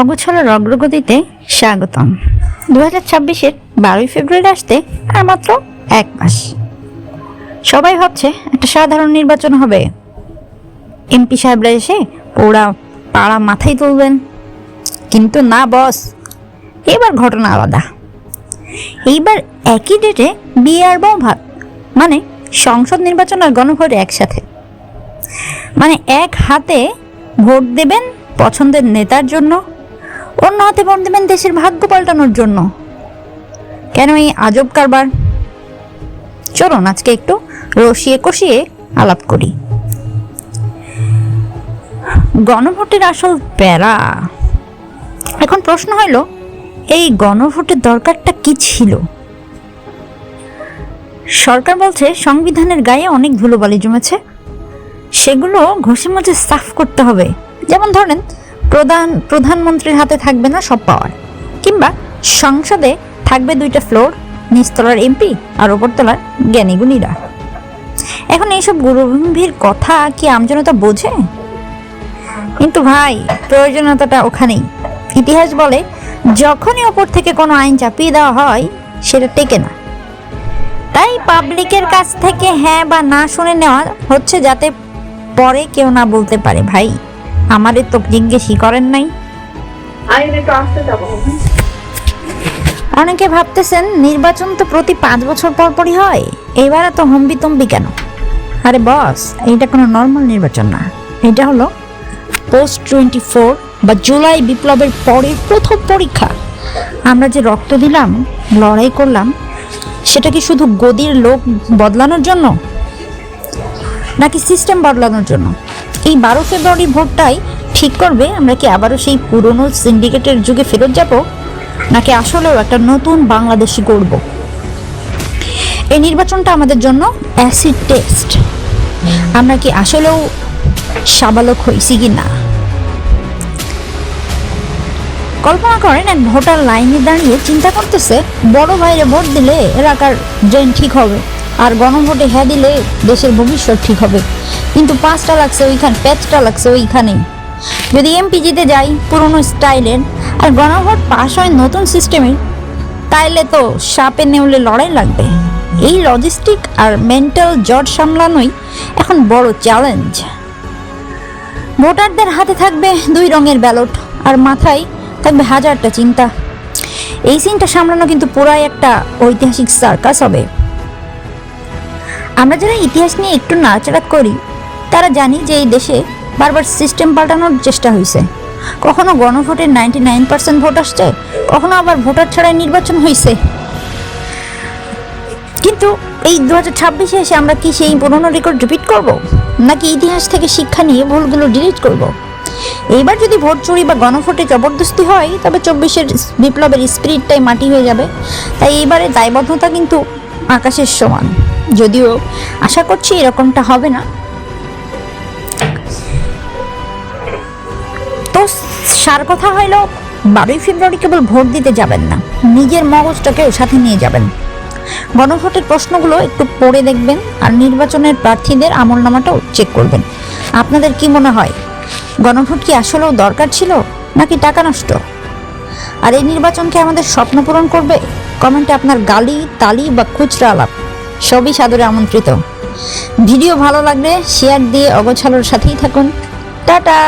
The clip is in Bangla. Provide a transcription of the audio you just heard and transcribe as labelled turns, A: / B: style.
A: অগোছলের অগ্রগতিতে স্বাগতম। দু হাজার ছাব্বিশের বারোই ফেব্রুয়ারি আসতে আর মাত্র এক মাস। সবাই ভাবছে একটা সাধারণ নির্বাচন হবে। এমপি সাহেবরা এসে ওরা পাড়া মাথায় তুলবেন। কিন্তু না, বস, এবার ঘটনা আলাদা। এইবার একই ডেটে বিয়ে আর বউ ভাত মানে সংসদ নির্বাচন আর গণভোট একসাথে। মানে এক হাতে ভোট দেবেন পছন্দের নেতার জন্য অন্য হাতে ভোট দেবেন দেশের ভাগ্য পাল্টানোর জন্য। কেন এই আজব কারবার? চলুন আজকে একটু রসিয়ে কষিয়ে আলাপ করি। গণভোটের আসল প্যারা। এখন প্রশ্ন হইল, এই গণভোটের দরকারটা কি ছিল? সরকার বলছে, সংবিধানের গায়ে অনেক ধুলোবালি জমেছে। সেগুলো ঘষে মুছে সাফ করতে হবে। যেমন ধরেন প্রধান প্রধানমন্ত্রীর হাতে থাকবে না সব পাওয়ার। কিংবা সংসদে থাকবে দুইটা ফ্লোর, নিচতলার এমপি আর ওপরতলার জ্ঞানীগুণীরা এখন এইসব গুরুগম্ভীর কথা কি আমজনতা বোঝে? কিন্তু ভাই, প্রয়োজনীয়তাটা ওখানেই। ইতিহাস বলে, যখনই ওপর থেকে কোনো আইন চাপিয়ে দেওয়া হয়, সেটা টেকে না। তাই পাবলিকের কাছ থেকে হ্যাঁ বা না শুনে নেওয়া হচ্ছে যাতে পরে কেউ না বলতে পারে, ভাই। আমাদের তো জিজ্ঞেসই করেন নাই। অনেকে ভাবতেছেন নির্বাচন তো প্রতি পাঁচ বছর পর পরই হয় এবারে তো হম্বি তম্বি কেন? আরে বস এইটা কোনো নর্মাল নির্বাচন না। এটা হলো পোস্ট টোয়েন্টি ফোর বা জুলাই বিপ্লবের পরের প্রথম পরীক্ষা। আমরা যে রক্ত দিলাম লড়াই করলাম সেটা কি শুধু গদির লোক বদলানোর জন্য? নাকি সিস্টেম বদলানোর জন্য? এই বারো ফেব্রুয়ারি ভোটটাই ঠিক করবে। আমরা কি আবারও সেই পুরনো সিন্ডিকেটের যুগে ফেরত যাব? নাকি আসলেও একটা নতুন বাংলাদেশি করব এই নির্বাচনটা আমাদের জন্য অ্যাসিড টেস্ট আমরা কি আসলেও সাবালক হয়েছি কি না? কল্পনা করেন, এক ভোটার লাইনে দাঁড়িয়ে চিন্তা করতেছে, বড় ভাইরে ভোট দিলে এলাকার ড্রেন ঠিক হবে, আর গণভোটে হ্যাঁ দিলে দেশের ভবিষ্যৎ ঠিক হবে। কিন্তু পাঁচটা লাগছে ওইখানে প্যাচটা লাগছে ওইখানেই। যদি এমপিজিতে যাই পুরনো স্টাইলের আর গণভোট পাস হয় নতুন সিস্টেমের তাইলে তো সাপে নেউলে লড়াই লাগবে। এই লজিস্টিক আর মেন্টাল জট সামলানোই এখন বড় চ্যালেঞ্জ ভোটারদের হাতে থাকবে দুই রঙের ব্যালট আর মাথায় থাকবে হাজারটা চিন্তা। এই সিনটা সামলানো কিন্তু পুরাই একটা ঐতিহাসিক সার্কাস হবে। আমরা যারা ইতিহাস নিয়ে একটু নাড়াচাড়া করি তারা জানি যে এই দেশে বারবার সিস্টেম পাল্টানোর চেষ্টা হয়েছে কখনো গণভোটের নাইনটি নাইন পার্সেন্ট ভোট আসছে, কখনো আবার ভোটার ছাড়াই নির্বাচন হয়েছে কিন্তু এই দু হাজার ছাব্বিশে এসে আমরা কি সেই পুরনো রেকর্ড রিপিট করব? নাকি ইতিহাস থেকে শিক্ষা নিয়ে ভুলগুলো ডিলিট করব? এইবার যদি ভোট চুরি বা গণভোটে জবরদস্তি হয়, তবে চব্বিশের বিপ্লবের স্পিরিটটাই মাটি হয়ে যাবে। তাই এইবারে দায়বদ্ধতা কিন্তু আকাশের সমান। যদিও আশা করছি এরকমটা হবে না। সার কথা হইল বারোই ফেব্রুয়ারি কেবল ভোট দিতে যাবেন না, নিজের মগজটাকেও সাথে নিয়ে যাবেন। গণভোটের প্রশ্নগুলো একটু পড়ে দেখবেন আর নির্বাচনের প্রার্থীদের আমলনামাটাও চেক করবেন। আপনাদের কি মনে হয়, গণভোট কি আসলেও দরকার ছিল, নাকি টাকা নষ্ট? আর এই নির্বাচনকে আমাদের স্বপ্ন পূরণ করবে? কমেন্টে আপনার গালি, তালি বা খুচরা আলাপ, সবই সাদরে আমন্ত্রিত। ভিডিও ভালো লাগলে শেয়ার দিয়ে অগোছালোর সাথেই থাকুন। টাটা!